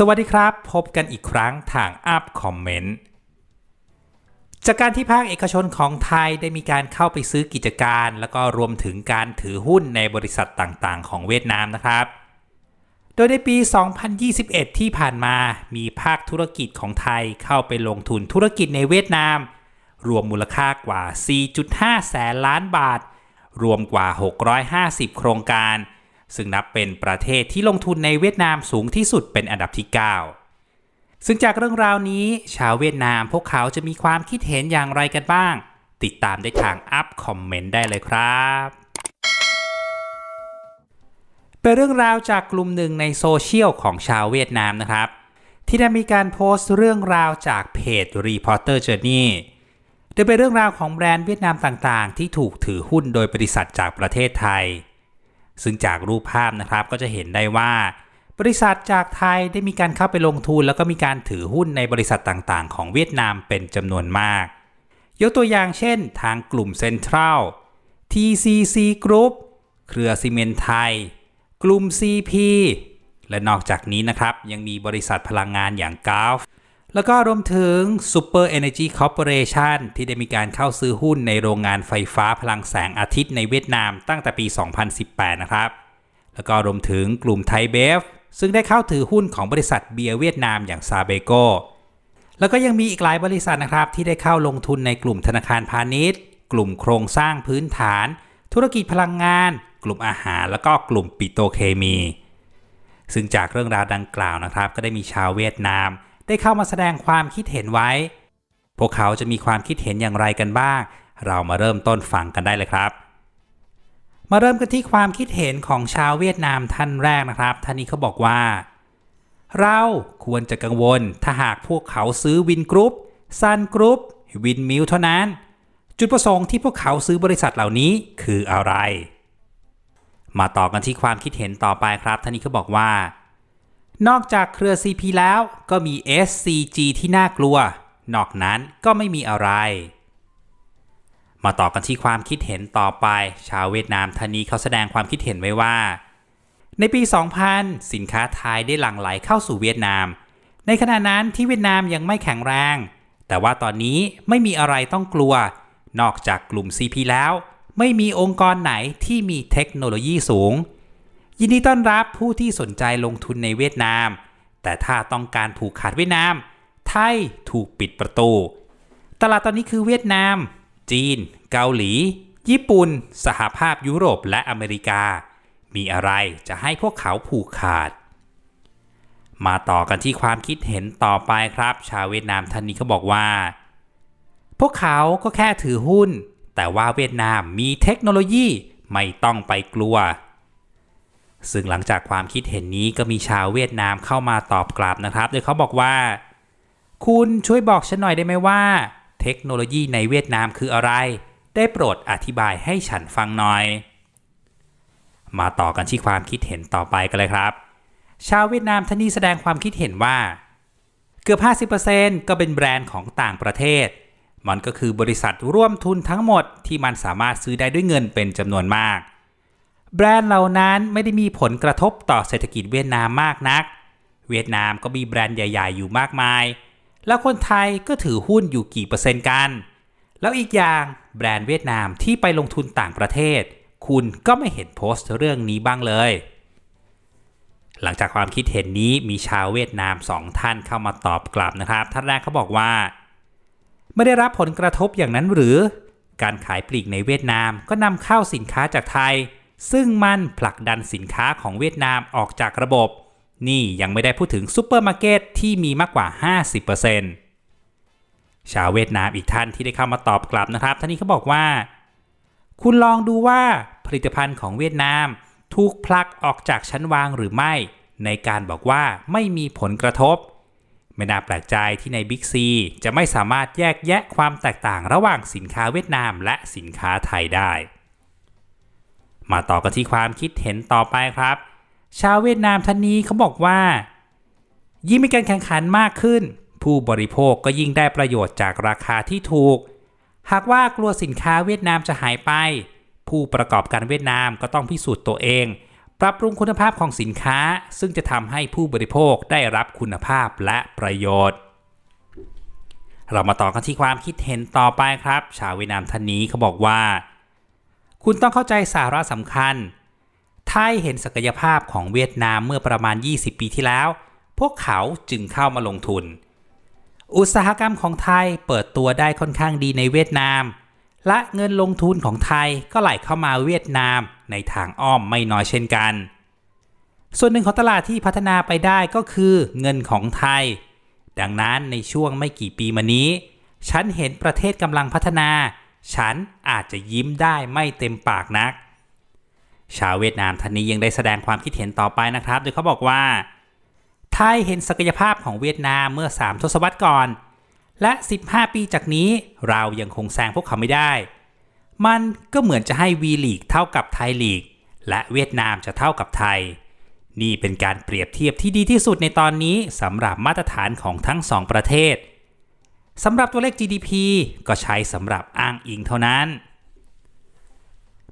สวัสดีครับ พบกันอีกครั้งทางอัพคอมเมนต์จากการที่ภาคเอกชนของไทยได้มีการเข้าไปซื้อกิจการ แล้วก็รวมถึงการถือหุ้นในบริษัทต่างๆ ของเวียดนามนะครับ โดยในปี 2021 ที่ผ่านมามีภาคธุรกิจของไทยเข้าไปลงทุนธุรกิจในเวียดนาม รวมมูลค่ากว่า 4.5 แสนล้านบาท รวมกว่า 650 โครงการ ซึ่งนับเป็นประเทศที่ลงทุนในเวียดนามสูงที่สุดเป็นอันดับที่ 9 ซึ่งจากเรื่องราวนี้ ชาวเวียดนามพวกเขาจะมีความคิดเห็นอย่างไรกันบ้าง ติดตามได้ทางอัพคอมเมนต์ได้เลยครับเป็นเรื่องราวจากกลุ่มหนึ่งในโซเชียลของชาวเวียดนามนะครับ ที่ได้มีการโพสต์เรื่องราวจากเพจ Reporter Journey โดยเป็นเรื่องราวของแบรนด์เวียดนามต่างๆ ที่ถูกถือหุ้นโดยบริษัทจากประเทศไทย ซึ่งจากรูปภาพนะครับก็จะเห็นได้ว่าบริษัทจากไทยได้มีการเข้าไปลงทุน แล้วก็มีการถือหุ้นในบริษัทต่างๆ ของเวียดนามเป็นจำนวนมาก ยกตัวอย่างเช่น ทางกลุ่มเซ็นทรัล TCC Group เครือซีเมนไทย กลุ่ม CP และนอกจากนี้นะครับยังมีบริษัทพลังงานอย่าง g u l f แล้วก็รวมถึง Super Energy Corporation ที่ได้มีการเข้าซื้อหุ้นในโรงงานไฟฟ้าพลังแสงอาทิตย์ในเวียดนามตั้งแต่ปี 2018 นะครับ แล้วก็รวมถึงกลุ่มไทยเบฟซึ่งได้เข้าถือหุ้นของบริษัทเบียร์เวียดนามอย่างซาเบโกแล้วก็ยังมีอีกหลายบริษัทนะครับ ที่ได้เข้าลงทุนในกลุ่มธนาคารพาณิชย์ กลุ่มโครงสร้างพื้นฐาน ธุรกิจพลังงาน กลุ่มอาหาร แล้วก็กลุ่มปิโตเคมี ซึ่งจากเรื่องราวดังกล่าวนะครับ ก็ได้มีชาวเวียดนาม ได้เข้ามาแสดงความคิดเห็นไว้ พวกเขาจะมีความคิดเห็นอย่างไรกันบ้าง เรามาเริ่มต้นฟังกันได้เลยครับ มาเริ่มกันที่ความคิดเห็นของชาวเวียดนามท่านแรกนะครับ ท่านนี้เขาบอกว่า เราควรจะกังวลถ้าหากพวกเขาซื้อวินกรุ๊ปซันกรุ๊ปวินมิลเท่านั้น จุดประสงค์ที่พวกเขาซื้อบริษัทเหล่านี้คืออะไร มาต่อกันที่ความคิดเห็นต่อไปครับท่านนี้เขาบอกว่า นอกจากเครือ CP แล้วก็มี SCG ที่น่ากลัว นอกนั้นก็ไม่มีอะไร มาต่อกันที่ความคิดเห็นต่อไป ชาวเวียดนามท่านนี้เขาแสดงความคิดเห็นไว้ว่า ในปี 2000 สินค้าไทยได้หลั่งไหลเข้าสู่เวียดนาม ในขณะนั้นที่เวียดนามยังไม่แข็งแรง แต่ว่าตอนนี้ไม่มีอะไรต้องกลัว นอกจากกลุ่ม CP แล้ว ไม่มีองค์กรไหนที่มีเทคโนโลยีสูง ยินดีต้อนรับผู้ที่สนใจลงทุนในเวียดนาม แต่ถ้าต้องการผูกขาดเวียดนาม ไทยถูกปิดประตู ตลาดตอนนี้คือเวียดนาม จีน เกาหลี ญี่ปุ่น สหภาพยุโรปและอเมริกา มีอะไรจะให้พวกเขาผูกขาด มาต่อกันที่ความคิดเห็นต่อไปครับ ชาวเวียดนามท่านนี้เขาบอกว่า พวกเขาก็แค่ถือหุ้น แต่ว่าเวียดนามมีเทคโนโลยีไม่ต้องไปกลัว ซึ่งหลังจากความคิดเห็นนี้ก็มีชาวเวียดนามเข้ามาตอบกลับนะครับ โดยเขาบอกว่า คุณช่วยบอกฉันหน่อยได้ไหมว่า เทคโนโลยีในเวียดนามคืออะไร ได้โปรดอธิบายให้ฉันฟังหน่อย มาต่อกันที่ความคิดเห็นต่อไปกันเลยครับ ชาวเวียดนามท่านนี้แสดงความคิดเห็นว่า เกือบ 50%ก็เป็นแบรนด์ของต่างประเทศ มันก็คือบริษัทร่วมทุนทั้งหมดที่มันสามารถซื้อได้ด้วยเงินเป็นจำนวนมาก แบรนด์เหล่านั้นไม่ได้มีผลกระทบต่อเศรษฐกิจเวียดนามมากนัก เวียดนามก็มีแบรนด์ใหญ่ ๆ อยู่มากมาย แล้วคนไทยก็ถือหุ้นอยู่กี่เปอร์เซ็นต์กัน แล้วอีกอย่างแบรนด์เวียดนามที่ไปลงทุนต่างประเทศ คุณก็ไม่เห็นโพสต์เรื่องนี้บ้างเลย หลังจากความคิดเห็นนี้มีชาวเวียดนามสองท่านเข้ามาตอบกลับนะครับ ท่านแรกเขาบอกว่า ไม่ได้รับผลกระทบอย่างนั้นหรือ การขายปลีกในเวียดนามก็นำเข้าสินค้าจากไทย ซึ่งมันผลักดันสินค้าของเวียดนามออกจากระบบ นี่ยังไม่ได้พูดถึงซูเปอร์มาร์เก็ตที่มีมากกว่า 50%ชาวเวียดนามอีกท่านที่ได้เข้ามาตอบกลับนะครับ ท่านนี้เขาบอกว่า คุณลองดูว่าผลิตภัณฑ์ของเวียดนามถูกผลักออกจากชั้นวางหรือไม่ ในการบอกว่าไม่มีผลกระทบ ไม่น่าแปลกใจที่ในบิ๊กซีจะไม่สามารถแยกแยะความแตกต่างระหว่างสินค้าเวียดนามและสินค้าไทยได้ มาต่อกันที่ความคิดเห็นต่อไปครับ ชาวเวียดนามท่านนี้เขาบอกว่า ยิ่งมีการแข่งขันมากขึ้น ผู้บริโภคก็ยิ่งได้ประโยชน์จากราคาที่ถูก หากว่ากลัวสินค้าเวียดนามจะหายไป ผู้ประกอบการเวียดนามก็ต้องพิสูจน์ตัวเอง ปรับปรุงคุณภาพของสินค้า ซึ่งจะทำให้ผู้บริโภคได้รับคุณภาพและประโยชน์ เรามาต่อกันที่ความคิดเห็นต่อไปครับ ชาวเวียดนามท่านนี้เขาบอกว่า คุณต้องเข้าใจสาระสำคัญ ไทยเห็นศักยภาพของเวียดนามเมื่อประมาณ 20 ปีที่แล้ว พวกเขาจึงเข้ามาลงทุน อุตสาหกรรมของไทยเปิดตัวได้ค่อนข้างดีในเวียดนาม และเงินลงทุนของไทยก็ไหลเข้ามาเวียดนามในทางอ้อมไม่น้อยเช่นกัน ส่วนหนึ่งของตลาดที่พัฒนาไปได้ก็คือเงินของไทย ดังนั้นในช่วงไม่กี่ปีมานี้ ฉันเห็นประเทศกำลังพัฒนา ฉันอาจจะยิ้มได้ไม่เต็มปากนัก ชาวเวียดนามท่านนี้ยังได้แสดงความคิดเห็นต่อไปนะครับ โดยเขาบอกว่า ไทยเห็นศักยภาพของเวียดนามเมื่อ 3 ทศวรรษก่อน และ 15 ปีจากนี้เรายังคงแซงพวกเขาไม่ได้ มันก็เหมือนจะให้วีลีกเท่ากับไทยลีก และเวียดนามจะเท่ากับไทย นี่เป็นการเปรียบเทียบที่ดีที่สุดในตอนนี้สำหรับมาตรฐานของทั้งสองประเทศ สำหรับตัวเลข GDP ก็ใช้สำหรับอ้างอิงเท่านั้น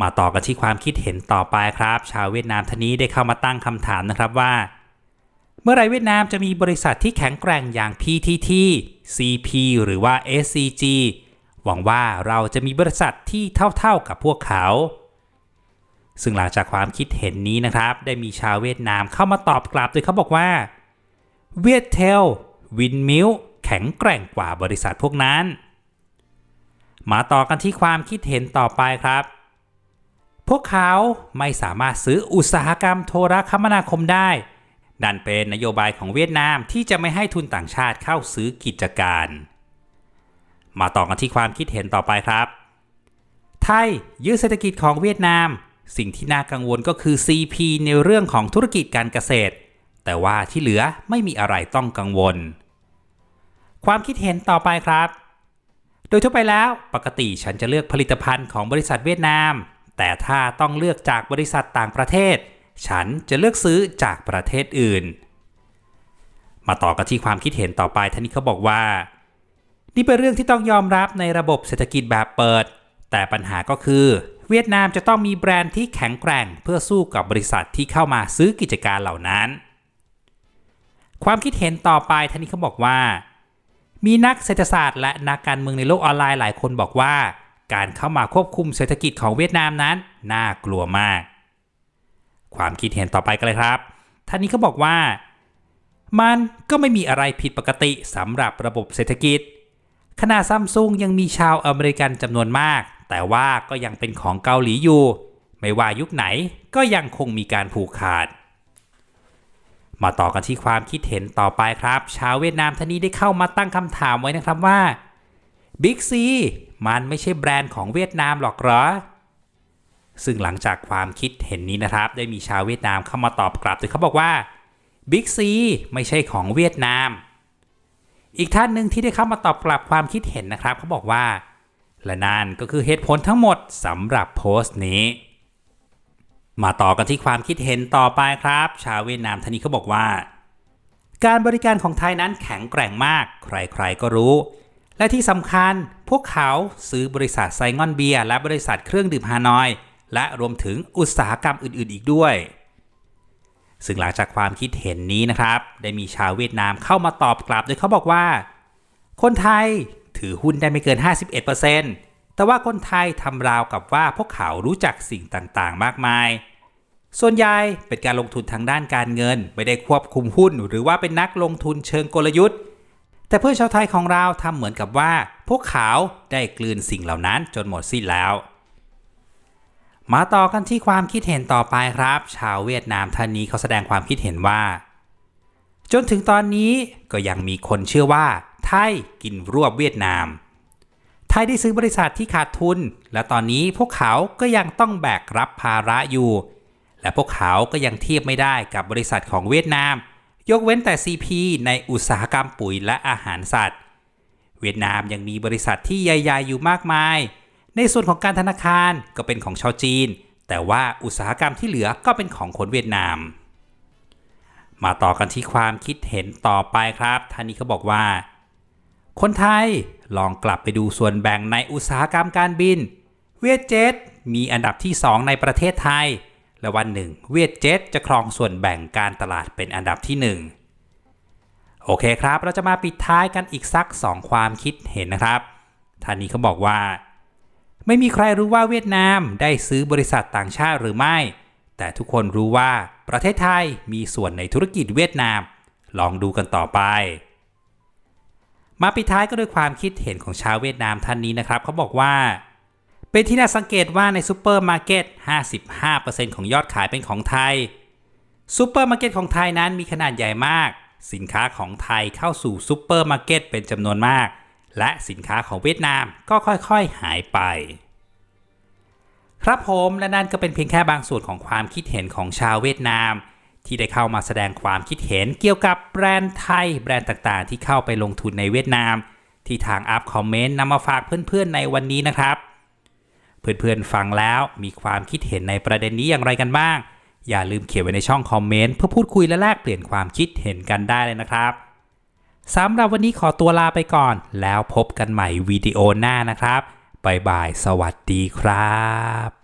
มาต่อกันที่ความคิดเห็นต่อไปครับ ชาวเวียดนามท่านนี้ได้เข้ามาตั้งคำถามนะครับว่า เมื่อไรเวียดนามจะมีบริษัทที่แข็งแกร่งอย่าง PTT CP หรือว่า SCG หวังว่าเราจะมีบริษัทที่เท่าๆกับพวกเขา ซึ่งหลังจากความคิดเห็นนี้นะครับ ได้มีชาวเวียดนามเข้ามาตอบกลับโดยเขาบอกว่าเวียดเทลวินมิล ข็งแกร่งกว่าบริษัทพวกนั้น มาต่อกันที่ความคิดเห็นต่อไปครับ พวกเขาไม่สามารถซื้ออุตสาหกรรมโทรคมนาคมได้ นั่นเป็นนโยบายของเวียดนามที่จะไม่ให้ทุนต่างชาติเข้าซื้อกิจการ มาต่อกันที่ความคิดเห็นต่อไปครับ ไทยยึดเศรษฐกิจของเวียดนาม สิ่งที่น่ากังวลก็คือ CP ในเรื่องของธุรกิจการเกษตร แต่ว่าที่เหลือไม่มีอะไรต้องกังวล ความคิดเห็นต่อไปครับ โดยทั่วไปแล้วปกติฉันจะเลือกผลิตภัณฑ์ของบริษัทเวียดนาม แต่ถ้าต้องเลือกจากบริษัทต่างประเทศ ฉันจะเลือกซื้อจากประเทศอื่น มาต่อกันที่ความคิดเห็นต่อไปท่านนี้เขาบอกว่า นี่เป็นเรื่องที่ต้องยอมรับในระบบเศรษฐกิจแบบเปิด แต่ปัญหาก็คือ เวียดนามจะต้องมีแบรนด์ที่แข็งแกร่ง เพื่อสู้กับบริษัทที่เข้ามาซื้อกิจการเหล่านั้น ความคิดเห็นต่อไปท่านนี้เขาบอกว่า มีนักเศรษฐศาสตร์และนักการเมืองในโลกออนไลน์หลายคนบอกว่า การเข้ามาควบคุมเศรษฐกิจของเวียดนามนั้น น่ากลัวมาก ความคิดเห็นต่อไปกันเลยครับ ท่านนี้เขาบอกว่า มันก็ไม่มีอะไรผิดปกติสำหรับระบบเศรษฐกิจ ขณะซัมซุงยังมีชาวอเมริกันจำนวนมาก แต่ว่าก็ยังเป็นของเกาหลีอยู่ ไม่ว่ายุคไหนก็ยังคงมีการผูกขาด มาต่อกันที่ความคิดเห็นต่อไปครับ ชาวเวียดนามท่านนี้ได้เข้ามาตั้งคำถามไว้นะครับว่า Big C มันไม่ใช่แบรนด์ของเวียดนามหรอกหรอ ซึ่งหลังจากความคิดเห็นนี้นะครับ ได้มีชาวเวียดนามเข้ามาตอบกลับโดยเขาบอกว่า Big C ไม่ใช่ของเวียดนาม อีกท่านหนึ่งที่ได้เข้ามาตอบกลับความคิดเห็นนะครับเขาบอกว่า และนั่นก็คือเหตุผลทั้งหมดสำหรับโพสต์นี้ มาต่อกันที่ความคิดเห็นต่อไปครับ ชาวเวียดนามท่านนี้เขาบอกว่า การบริการของไทยนั้นแข็งแกร่งมาก ใครๆก็รู้ และที่สำคัญพวกเขาซื้อบริษัทไซงอนเบียร์และบริษัทเครื่องดื่มฮานอย และรวมถึงอุตสาหกรรมอื่นๆ อีกด้วย ซึ่งหลังจากความคิดเห็นนี้นะครับ ได้มีชาวเวียดนามเข้ามาตอบกลับโดยเขาบอกว่า คนไทยถือหุ้นได้ไม่เกิน 51%แต่ว่าคนไทยทำราวกับว่าพวกเขารู้จักสิ่งต่างๆ มากมาย ส่วนใหญ่เป็นการลงทุนทางด้านการเงิน ไม่ได้ควบคุมหุ้น หรือว่าเป็นนักลงทุนเชิงกลยุทธ์ แต่เพื่อนชาวไทยของเราทำเหมือนกับว่า พวกเขาได้กลืนสิ่งเหล่านั้นจนหมดสิ้นแล้ว มาต่อกันที่ความคิดเห็นต่อไปครับ ชาวเวียดนามท่านนี้เขาแสดงความคิดเห็นว่า จนถึงตอนนี้ก็ยังมีคนเชื่อว่า ไทยกินรวบเวียดนาม ไทยได้ซื้อบริษัทที่ขาดทุน และตอนนี้พวกเขาก็ยังต้องแบกรับภาระอยู่ และพวกเขาก็ยังเทียบไม่ได้กับบริษัทของเวียดนาม ยกเว้นแต่ CP ในอุตสาหกรรมปุ๋ยและอาหารสัตว์ เวียดนามยังมีบริษัทที่ใหญ่ๆอยู่มากมาย ในส่วนของการธนาคารก็เป็นของชาวจีน แต่ว่าอุตสาหกรรมที่เหลือก็เป็นของคนเวียดนาม มาต่อกันที่ความคิดเห็นต่อไปครับท่านนี้เขาบอกว่า คนไทยลองกลับไปดูส่วนแบ่งในอุตสาหกรรมการบิน เวียดเจ็ตมีอันดับที่ 2 ในประเทศไทย และวันหนึ่งเวียดเจ็ตจะครองส่วนแบ่งการตลาดเป็นอันดับที่หนึ่งโอเคครับ เราจะมาปิดท้ายกันอีกสัก 2 ความคิดเห็นนะครับท่านนี้เขาบอกว่า ไม่มีใครรู้ว่าเวียดนามได้ซื้อบริษัทต่างชาติหรือไม่ แต่ทุกคนรู้ว่าประเทศไทยมีส่วนในธุรกิจเวียดนาม ลองดูกันต่อไป มาปิดท้ายก็ด้วยความคิดเห็นของชาวเวียดนามท่านนี้นะครับเขาบอกว่า เป็นที่น่าสังเกตว่าในซูเปอร์มาร์เก็ต 55%ของยอดขายเป็นของไทยซูเปอร์มาร์เก็ตของไทยนั้นมีขนาดใหญ่มาก สินค้าของไทยเข้าสู่ซูเปอร์มาร์เก็ตเป็นจำนวนมาก และสินค้าของเวียดนามก็ค่อยๆหายไป ครับผมและนั่นก็เป็นเพียงแค่บางส่วนของความคิดเห็นของชาวเวียดนาม ที่ได้เข้ามาแสดงความคิดเห็นเกี่ยวกับแบรนด์ไทย แบรนด์ต่างๆ ที่เข้าไปลงทุนในเวียดนาม ที่ทางอัพคอมเมนต์นำมาฝากเพื่อนๆในวันนี้นะครับ เพื่อนๆฟังแล้วมีความคิดเห็นในประเด็นนี้อย่างไรกันบ้าง อย่าลืมเขียนไว้ในช่องคอมเมนต์เพื่อพูดคุยและแลกเปลี่ยนความคิดเห็นกันได้เลยนะครับสำหรับวันนี้ขอตัวลาไปก่อน แล้วพบกันใหม่วิดีโอหน้านะครับบายบาย สวัสดีครับ